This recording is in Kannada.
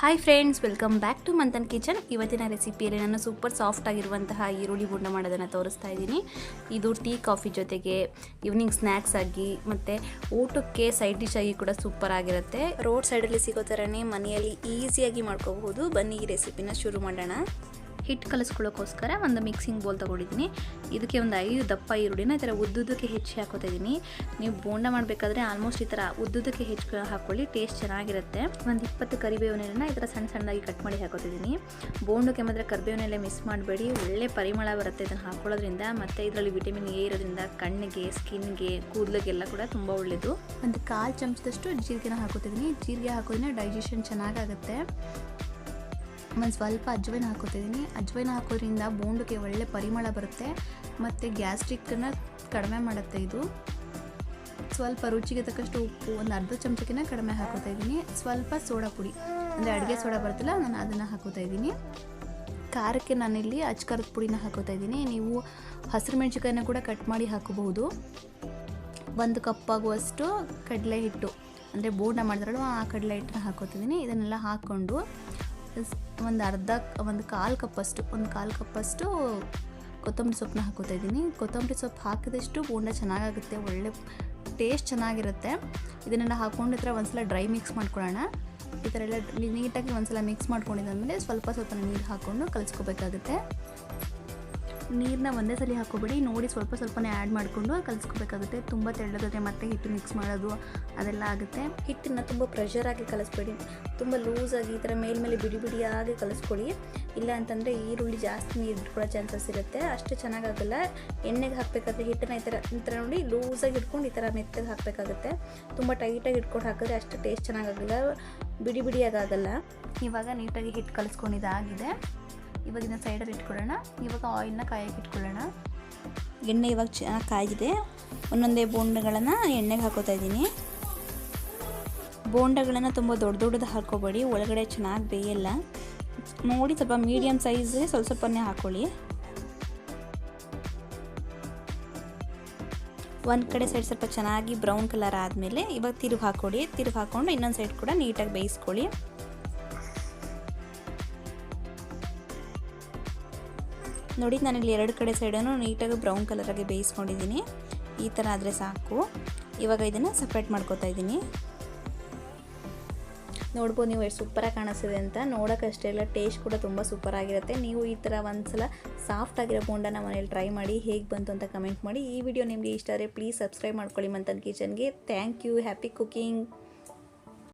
Hi friends welcome back to Manthan kitchen ಇವತ್ತಿನ ರೆಸಿಪಿಯಲ್ಲಿ ನಾನು ಸೂಪರ್ ಸಾಫ್ಟ್ ಆಗಿರುವಂತಹ ಈರುಳ್ಳಿ ಬುಂಡ ಮಾಡೋದನ್ನು ತೋರಿಸ್ತಾ ಇದ್ದೀನಿ. ಇದು ಟೀ ಕಾಫಿ ಜೊತೆಗೆ ಈವ್ನಿಂಗ್ ಸ್ನ್ಯಾಕ್ಸ್ ಆಗಿ, ಮತ್ತು ಊಟಕ್ಕೆ ಸೈಡ್ ಡಿಶ್ ಆಗಿ ಕೂಡ ಸೂಪರ್ ಆಗಿರುತ್ತೆ. ರೋಡ್ ಸೈಡಲ್ಲಿ ಸಿಗೋ ಥರನೇ ಮನೆಯಲ್ಲಿ ಈಸಿಯಾಗಿ ಮಾಡ್ಕೋಬಹುದು. ಬನ್ನಿ ಈ ರೆಸಿಪಿನ ಶುರು ಮಾಡೋಣ. ಹಿಟ್ಟು ಕಲಿಸ್ಕೊಳ್ಳೋಕ್ಕೋಸ್ಕರ ಒಂದು ಮಿಕ್ಸಿಂಗ್ ಬೋಲ್ ತೊಗೊಂಡಿದ್ದೀನಿ. ಇದಕ್ಕೆ ಒಂದು ಐದು ದಪ್ಪ ಈರುಳ್ಳಿನ ಈ ಥರ ಉದ್ದುದಕ್ಕೆ ಹೆಚ್ಚಿ ಹಾಕೋತಾ ಇದ್ದೀನಿ. ನೀವು ಬೋಂಡ ಮಾಡಬೇಕಾದ್ರೆ ಆಲ್ಮೋಸ್ಟ್ ಈ ಥರ ಉದ್ದುದಕ್ಕೆ ಹೆಚ್ಚು ಹಾಕ್ಕೊಳ್ಳಿ ಟೇಸ್ಟ್ ಚೆನ್ನಾಗಿರುತ್ತೆ. ಒಂದು ಇಪ್ಪತ್ತು ಕರಿಬೇವಿನ ಈ ಥರ ಸಣ್ಣ ಸಣ್ಣದಾಗಿ ಕಟ್ ಮಾಡಿ ಹಾಕೋತಿದ್ದೀನಿ. ಬೋಂಡಕ್ಕೆ ಮಾತ್ರ ಕರಿಬೇವಿನೆಲೆ ಮಿಸ್ ಮಾಡಬೇಡಿ. ಒಳ್ಳೆ ಪರಿಮಳ ಬರುತ್ತೆ ಇದನ್ನು ಹಾಕೊಳ್ಳೋದ್ರಿಂದ. ಮತ್ತು ಇದರಲ್ಲಿ ವಿಟಮಿನ್ ಎ ಇರೋದ್ರಿಂದ ಕಣ್ಣಿಗೆ ಸ್ಕಿನ್ಗೆ ಕೂದಲಿಗೆಲ್ಲ ಕೂಡ ತುಂಬ ಒಳ್ಳೆಯದು ಒಂದು ಕಾಲು ಚಮಚದಷ್ಟು ಜೀರಿಗೆನ ಹಾಕೋತಿದ್ದೀನಿ. ಜೀರಿಗೆ ಹಾಕೋದ್ರಿಂದ ಡೈಜೆಷನ್ ಚೆನ್ನಾಗಾಗುತ್ತೆ. ಒಂದು ಸ್ವಲ್ಪ ಅಜ್ವೈನ್ ಹಾಕೋತಿದ್ದೀನಿ. ಅಜ್ವೈನ್ ಹಾಕೋದ್ರಿಂದ ಬೋಂಡಕ್ಕೆ ಒಳ್ಳೆ ಪರಿಮಳ ಬರುತ್ತೆ. ಮತ್ತು ಗ್ಯಾಸ್ಟ್ರಿಕ್ಕನ್ನು ಕಡಿಮೆ ಮಾಡುತ್ತೆ ಇದು. ಸ್ವಲ್ಪ ರುಚಿಗೆ ತಕ್ಕಷ್ಟು ಉಪ್ಪು, ಒಂದು ಅರ್ಧ ಚಮಚಕ್ಕಿಂತ ಕಡಿಮೆ ಹಾಕೋತಾ ಇದ್ದೀನಿ. ಸ್ವಲ್ಪ ಸೋಡಾ ಪುಡಿ, ಅಂದರೆ ಅಡುಗೆ ಸೋಡಾ ಬರುತ್ತಲ್ಲ, ನಾನು ಅದನ್ನು ಹಾಕೋತಾ ಇದ್ದೀನಿ. ಖಾರಕ್ಕೆ ನಾನಿಲ್ಲಿ ಅಚ್ಕಾರದ ಪುಡಿನ ಹಾಕೋತಾ ಇದ್ದೀನಿ. ನೀವು ಹಸಿರು ಮೆಣಸಿಕಾಯಿನ ಕೂಡ ಕಟ್ ಮಾಡಿ ಹಾಕೋಬಹುದು. ಒಂದು ಕಪ್ ಆಗುವಷ್ಟು ಕಡಲೆ ಹಿಟ್ಟು, ಅಂದರೆ ಬೋಂಡ ಮಾಡಿದ್ರಲ್ಲ ಆ ಕಡಲೆ ಹಿಟ್ಟನ್ನ ಹಾಕೋತಿದ್ದೀನಿ. ಇದನ್ನೆಲ್ಲ ಹಾಕ್ಕೊಂಡು ಒಂದು ಅರ್ಧ ಒಂದು ಕಾಲು ಕಪ್ಪಷ್ಟು ಒಂದು ಕಾಲು ಕಪ್ಪಷ್ಟು ಕೊತ್ತಂಬರಿ ಸೊಪ್ಪನ್ನ ಹಾಕೋತಾ ಇದ್ದೀನಿ. ಕೊತ್ತಂಬರಿ ಸೊಪ್ಪು ಹಾಕಿದಷ್ಟು ಬೋಂಡ ಚೆನ್ನಾಗಾಗುತ್ತೆ, ಒಳ್ಳೆ ಟೇಸ್ಟ್ ಚೆನ್ನಾಗಿರುತ್ತೆ. ಇದನ್ನೆಲ್ಲ ಹಾಕ್ಕೊಂಡಿದ್ರೆ ಈ ಥರ ಒಂದ್ಸಲ ಡ್ರೈ ಮಿಕ್ಸ್ ಮಾಡ್ಕೊಳ್ಳೋಣ. ಈ ಥರ ಎಲ್ಲ ನೀಟಾಗಿ ಒಂದ್ಸಲ ಮಿಕ್ಸ್ ಮಾಡ್ಕೊಂಡಿದ್ದಾದಮೇಲೆ ಸ್ವಲ್ಪ ಸ್ವಲ್ಪ ನೀರು ಹಾಕ್ಕೊಂಡು ಕಲಿಸ್ಕೋಬೇಕಾಗುತ್ತೆ. ನೀರನ್ನ ಒಂದೇ ಸಲ ಹಾಕೋಬೇಡಿ. ನೋಡಿ ಸ್ವಲ್ಪ ಸ್ವಲ್ಪನೇ ಆ್ಯಡ್ ಮಾಡಿಕೊಂಡು ಕಲಿಸ್ಕೋಬೇಕಾಗುತ್ತೆ. ತುಂಬ ತೆಳ್ಳಗಾದ್ರೆ ಮತ್ತೆ ಹಿಟ್ಟು ಮಿಕ್ಸ್ ಮಾಡೋದು ಅದೆಲ್ಲ ಆಗುತ್ತೆ. ಹಿಟ್ಟನ್ನು ತುಂಬ ಪ್ರೆಷರಾಗಿ ಕಲಿಸ್ಬೇಡಿ. ತುಂಬ ಲೂಸಾಗಿ ಈ ಥರ ಮೇಲ್ಮೇಲೆ ಬಿಡಿ ಬಿಡಿಯಾಗಿ ಕಲಿಸ್ಕೊಡಿ. ಇಲ್ಲ ಅಂತಂದರೆ ಈರುಳ್ಳಿ ಜಾಸ್ತಿ ನೀರು ಬಿಟ್ಕೊಳ್ಳೋ ಚಾನ್ಸಸ್ ಇರುತ್ತೆ. ಅಷ್ಟು ಚೆನ್ನಾಗಾಗಲ್ಲ. ಎಣ್ಣೆಗೆ ಹಾಕಬೇಕಾದ್ರೆ ಹಿಟ್ಟನ್ನ ಈ ಥರ ಈ ಥರ ನೋಡಿ ಲೂಸಾಗಿ ಇಟ್ಕೊಂಡು ಈ ಥರ ಮೆತ್ತಗೆ ಹಾಕಬೇಕಾಗುತ್ತೆ. ತುಂಬ ಟೈಟಾಗಿ ಇಟ್ಕೊಂಡು ಹಾಕಿದ್ರೆ ಅಷ್ಟು ಟೇಸ್ಟ್ ಚೆನ್ನಾಗಾಗಲ್ಲ. ಬಿಡಿ ಬಿಡಿಯಾಗಲ್ಲ ಇವಾಗ ನೀಟಾಗಿ ಹಿಟ್ಟು ಕಲಿಸ್ಕೊಂಡಿದ್ದಾಗಿದೆ. ಇವಾಗ ಇದನ್ನ ಸೈಡಲ್ಲಿ ಇಟ್ಕೊಳ್ಳೋಣ. ಇವಾಗ ಆಯಿಲ್ನ ಕಾಯಕ್ಕೆ ಇಟ್ಕೊಳ್ಳೋಣ. ಎಣ್ಣೆ ಇವಾಗ ಚೆನ್ನಾಗಿ ಕಾಯ್ದಿದೆ. ಒಂದೊಂದೇ ಬೋಂಡಗಳನ್ನು ಎಣ್ಣೆಗೆ ಹಾಕೋತಾ ಇದ್ದೀನಿ. ಬೋಂಡಗಳನ್ನು ತುಂಬ ದೊಡ್ಡ ದೊಡ್ಡದು ಹಾಕೋಬೇಡಿ. ಒಳಗಡೆ ಚೆನ್ನಾಗಿ ಬೇಯಲ್ಲ. ನೋಡಿ ಸ್ವಲ್ಪ ಮೀಡಿಯಮ್ ಸೈಜ್ ಸ್ವಲ್ಪ ಸ್ವಲ್ಪನೇ ಹಾಕ್ಕೊಳ್ಳಿ ಒಂದು ಕಡೆ ಸೈಡ್ ಸ್ವಲ್ಪ ಚೆನ್ನಾಗಿ ಬ್ರೌನ್ ಕಲರ್ ಆದಮೇಲೆ ಇವಾಗ ತಿರುಗಿ ಹಾಕ್ಕೊಡಿ ತಿರುಗಿ ಹಾಕ್ಕೊಂಡು ಇನ್ನೊಂದು ಸೈಡ್ ಕೂಡ ನೀಟಾಗಿ ಬೇಯಿಸ್ಕೊಳ್ಳಿ. ನೋಡಿ ನಾನಿಲ್ಲಿ ಎರಡು ಕಡೆ ಸೈಡನ್ನು ನೀಟಾಗಿ ಬ್ರೌನ್ ಕಲರಾಗಿ ಬೇಯಿಸ್ಕೊಂಡಿದ್ದೀನಿ. ಈ ಥರ ಆದರೆ ಸಾಕು. ಇವಾಗ ಇದನ್ನು ಸಪ್ರೇಟ್ ಮಾಡ್ಕೋತಾ ಇದ್ದೀನಿ. ನೋಡ್ಬೋದು ನೀವು ಎಷ್ಟು ಸೂಪರಾಗಿ ಕಾಣಿಸ್ತಿದೆ ಅಂತ. ನೋಡೋಕ್ಕಷ್ಟೇ ಇಲ್ಲ ಟೇಸ್ಟ್ ಕೂಡ ತುಂಬ ಸೂಪರ್ ಆಗಿರುತ್ತೆ. ನೀವು ಈ ಥರ ಒಂದ್ಸಲ ಸಾಫ್ಟ್ ಆಗಿರೋ ಬೋಂಡನ ಮನೇಲಿ ಟ್ರೈ ಮಾಡಿ ಹೇಗೆ ಬಂತು ಅಂತ ಕಮೆಂಟ್ ಮಾಡಿ. ಈ ವಿಡಿಯೋ ನಿಮಗೆ ಇಷ್ಟ ಆದರೆ ಪ್ಲೀಸ್ ಸಬ್ಸ್ಕ್ರೈಬ್ ಮಾಡ್ಕೊಳ್ಳಿ Manthan ಕಿಚನ್ಗೆ. Thank you happy cooking